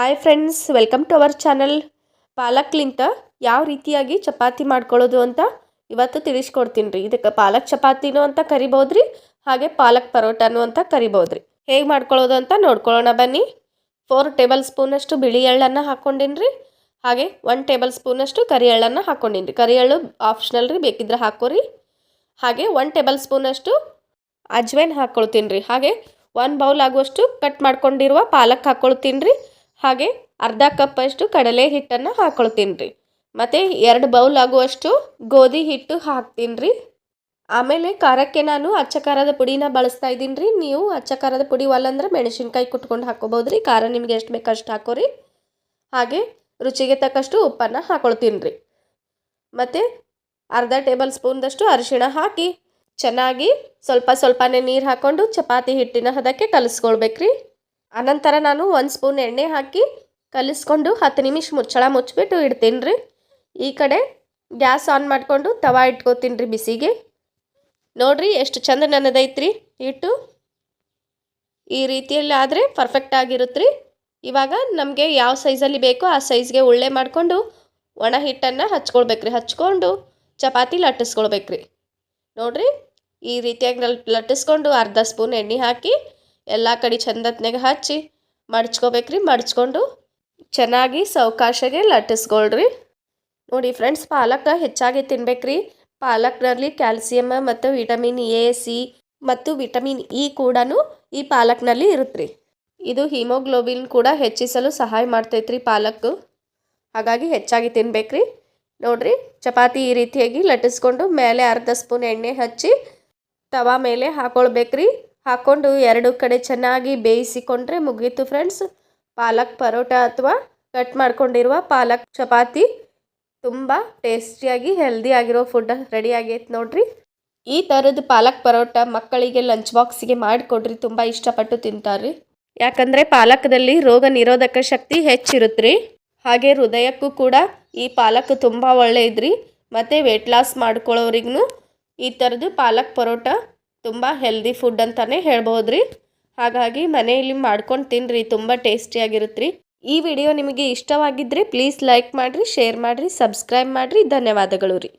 Hi friends welcome to our channel ಪಾಲಕ್ಲಿಂತ ಯಾವ ರೀತಿಯಾಗಿ ಚಪಾತಿ ಮಾಡ್ಕೊಳ್ಳೋದು ಅಂತ ಇವತ್ತು ತಿಳಿಸ್ಕೊಡ್ತೀನಿ ರೀ. ಇದಕ್ಕೆ ಪಾಲಕ್ ಚಪಾತಿನೂ ಅಂತ ಕರಿಬೋದು ರೀ ಹಾಗೆ ಪಾಲಕ್ ಪರೋಟಾನು ಅಂತ ಕರಿಬೋದು ರೀ ಹೇಗೆ ಮಾಡ್ಕೊಳ್ಳೋದು ಅಂತ ನೋಡ್ಕೊಳ್ಳೋಣ ಬನ್ನಿ. ಫೋರ್ ಟೇಬಲ್ ಸ್ಪೂನಷ್ಟು ಬಿಳಿ ಎಳ್ಳನ್ನು ಹಾಕ್ಕೊಂಡಿನಿ ಹಾಗೆ ಒನ್ ಟೇಬಲ್ ಸ್ಪೂನಷ್ಟು ಕರಿ ಎಳ್ಳನ್ನು ಹಾಕ್ಕೊಂಡಿನಿ ರೀ. ಕರಿ ಎಳ್ಳು ಆಪ್ಷನಲ್ ರೀ, ಬೇಕಿದ್ರೆ ಹಾಕೋರಿ ಹಾಗೆ ಒನ್ ಟೇಬಲ್ ಸ್ಪೂನಷ್ಟು ಅಜ್ವೈನ್ ಹಾಕ್ಕೊಳ್ತೀನಿ ರೀ. ಹಾಗೆ ಒನ್ ಬೌಲ್ ಆಗುವಷ್ಟು ಕಟ್ ಮಾಡ್ಕೊಂಡಿರುವ ಪಾಲಕ್ ಹಾಕ್ಕೊಳ್ತೀನಿ ರೀ. ಹಾಗೆ ಅರ್ಧ ಕಪ್ಪಷ್ಟು ಕಡಲೆ ಹಿಟ್ಟನ್ನು ಹಾಕೊಳ್ತೀನಿ ರೀ. ಮತ್ತು ಎರಡು ಬೌಲ್ ಆಗುವಷ್ಟು ಗೋಧಿ ಹಿಟ್ಟು ಹಾಕ್ತೀನಿ ರೀ. ಆಮೇಲೆ ಖಾರಕ್ಕೆ ನಾನು ಅಚ್ಚ ಖಾರದ ಪುಡಿನ ಬಳಸ್ತಾ ಇದ್ದೀನಿ ರೀ. ನೀವು ಅಚ್ಚ ಖಾರದ ಪುಡಿ ಒಲ್ಲಂದ್ರೆ ಮೆಣಸಿನ್ಕಾಯಿ ಕುಟ್ಕೊಂಡು ಹಾಕೋಬೋದು ರೀ. ಖಾರ ನಿಮ್ಗೆ ಎಷ್ಟು ಬೇಕು ಅಷ್ಟು ಹಾಕೋರಿ ಹಾಗೆ ರುಚಿಗೆ ತಕ್ಕಷ್ಟು ಉಪ್ಪನ್ನು ಹಾಕೊಳ್ತೀನಿ ರೀ. ಮತ್ತು ಅರ್ಧ ಟೇಬಲ್ ಸ್ಪೂನ್ದಷ್ಟು ಅರಿಶಿಣ ಹಾಕಿ ಚೆನ್ನಾಗಿ ಸ್ವಲ್ಪ ಸ್ವಲ್ಪನೇ ನೀರು ಹಾಕ್ಕೊಂಡು ಚಪಾತಿ ಹಿಟ್ಟಿನ ಹದಕ್ಕೆ ಕಲಿಸ್ಕೊಳ್ಬೇಕ್ರಿ. ಅನಂತರ ನಾನು ಒಂದು ಸ್ಪೂನ್ ಎಣ್ಣೆ ಹಾಕಿ ಕಲಿಸ್ಕೊಂಡು ಹತ್ತು ನಿಮಿಷ ಮುಚ್ಚಳ ಮುಚ್ಚಿಬಿಟ್ಟು ಇಡ್ತೀನಿ ರೀ ಈ ಕಡೆ ಗ್ಯಾಸ್ ಆನ್ ಮಾಡಿಕೊಂಡು ತವಾ ಇಟ್ಕೋತೀನಿ ರೀ ಬಿಸಿಗೆ. ನೋಡ್ರಿ ಎಷ್ಟು ಚಂದ ನನ್ನದೈತ್ರಿ ಹಿಟ್ಟು ಈ ರೀತಿಯಲ್ಲಿ ಆದರೆ ಪರ್ಫೆಕ್ಟ್ ಆಗಿರುತ್ತೆ ರೀ ಇವಾಗ ನಮಗೆ ಯಾವ ಸೈಜಲ್ಲಿ ಬೇಕೋ ಆ ಸೈಜ್ಗೆ ಉಳ್ಳೆ ಮಾಡಿಕೊಂಡು ಒಣ ಹಿಟ್ಟನ್ನು ಹಚ್ಕೊಳ್ಬೇಕ್ರಿ. ಹಚ್ಕೊಂಡು ಚಪಾತಿ ಲಟ್ಟಿಸ್ಕೊಳ್ಬೇಕ್ರಿ. ನೋಡಿರಿ ಈ ರೀತಿಯಾಗಿ ಲಟ್ಟಿಸ್ಕೊಂಡು ಅರ್ಧ ಸ್ಪೂನ್ ಎಣ್ಣೆ ಹಾಕಿ ಎಲ್ಲ ಕಡೆ ಚಂದತ್ನಾಗ ಹಚ್ಚಿ ಮಡ್ಚ್ಕೋಬೇಕ್ರಿ, ಮಡ್ಚ್ಕೊಂಡು ಚೆನ್ನಾಗಿ ಸಾವಕಾಶಗೆ ಲಟ್ಟಿಸ್ಕೊಳ್ರಿ. ನೋಡಿ ಫ್ರೆಂಡ್ಸ್ ಪಾಲಕ್ ಹೆಚ್ಚಾಗಿ ತಿನ್ಬೇಕ್ರಿ. ಪಾಲಕ್ನಲ್ಲಿ ಕ್ಯಾಲ್ಸಿಯಮ್ ಮತ್ತು ವಿಟಮಿನ್ ಎ, ಸಿ ಮತ್ತು ವಿಟಮಿನ್ ಇ ಕೂಡ ಈ ಪಾಲಕ್ನಲ್ಲಿ ಇರುತ್ತೆ ಇದು ಹಿಮೋಗ್ಲೋಬಿನ್ ಕೂಡ ಹೆಚ್ಚಿಸಲು ಸಹಾಯ ಮಾಡ್ತೈತ್ರಿ ಪಾಲಕ್. ಹಾಗಾಗಿ ಹೆಚ್ಚಾಗಿ ತಿನ್ಬೇಕ್ರಿ. ನೋಡ್ರಿ, ಚಪಾತಿ ಈ ರೀತಿಯಾಗಿ ಲಟ್ಟಿಸ್ಕೊಂಡು ಮೇಲೆ ಅರ್ಧ ಸ್ಪೂನ್ ಎಣ್ಣೆ ಹಚ್ಚಿ ತವಾ ಮೇಲೆ ಹಾಕೊಳ್ಬೇಕ್ರಿ. ಹಾಕ್ಕೊಂಡು ಎರಡು ಕಡೆ ಚೆನ್ನಾಗಿ ಬೇಯಿಸಿಕೊಂಡ್ರೆ ಮುಗೀತು ಫ್ರೆಂಡ್ಸ್ ಪಾಲಕ್ ಪರೋಟ ಅಥವಾ ಕಟ್ ಮಾಡ್ಕೊಂಡಿರುವ ಪಾಲಕ್ ಚಪಾತಿ ತುಂಬ ಟೇಸ್ಟಿಯಾಗಿ ಹೆಲ್ದಿ ಆಗಿರೋ ಫುಡ್ ರೆಡಿ ಆಗೈತೆ ನೋಡ್ರಿ. ಈ ಥರದ ಪಾಲಕ್ ಪರೋಟ ಮಕ್ಕಳಿಗೆ ಲಂಚ್ ಬಾಕ್ಸಿಗೆ ಮಾಡಿಕೊಡ್ರಿ, ತುಂಬ ಇಷ್ಟಪಟ್ಟು ತಿಂತಾರೆ ಯಾಕಂದರೆ ಪಾಲಕದಲ್ಲಿ ರೋಗ ನಿರೋಧಕ ಶಕ್ತಿ ಹೆಚ್ಚಿರುತ್ತೆ ಹಾಗೆ ಹೃದಯಕ್ಕೂ ಕೂಡ ಈ ಪಾಲಕ್ ತುಂಬ ಒಳ್ಳೆಯದ್ರಿ. ಮತ್ತು ವೆಯ್ಟ್ ಲಾಸ್ ಮಾಡ್ಕೊಳ್ಳೋರಿಗೂ ಈ ಥರದ್ದು ಪಾಲಕ್ ಪರೋಟ ತುಂಬ ಹೆಲ್ದಿ ಫುಡ್ ಅಂತಲೇ ಹೇಳ್ಬೋದು ರೀ ಹಾಗಾಗಿ ಮನೆಯಲ್ಲಿ ಮಾಡ್ಕೊಂಡು ತಿನ್ನಿರಿ ತುಂಬ ಟೇಸ್ಟಿಯಾಗಿರುತ್ತೆ ರೀ ಈ ವಿಡಿಯೋ ನಿಮಗೆ ಇಷ್ಟವಾಗಿದ್ದರೆ ಪ್ಲೀಸ್ ಲೈಕ್ ಮಾಡಿರಿ ಶೇರ್ ಮಾಡಿರಿ ಸಬ್ಸ್ಕ್ರೈಬ್ ಮಾಡಿರಿ. ಧನ್ಯವಾದಗಳು ರೀ.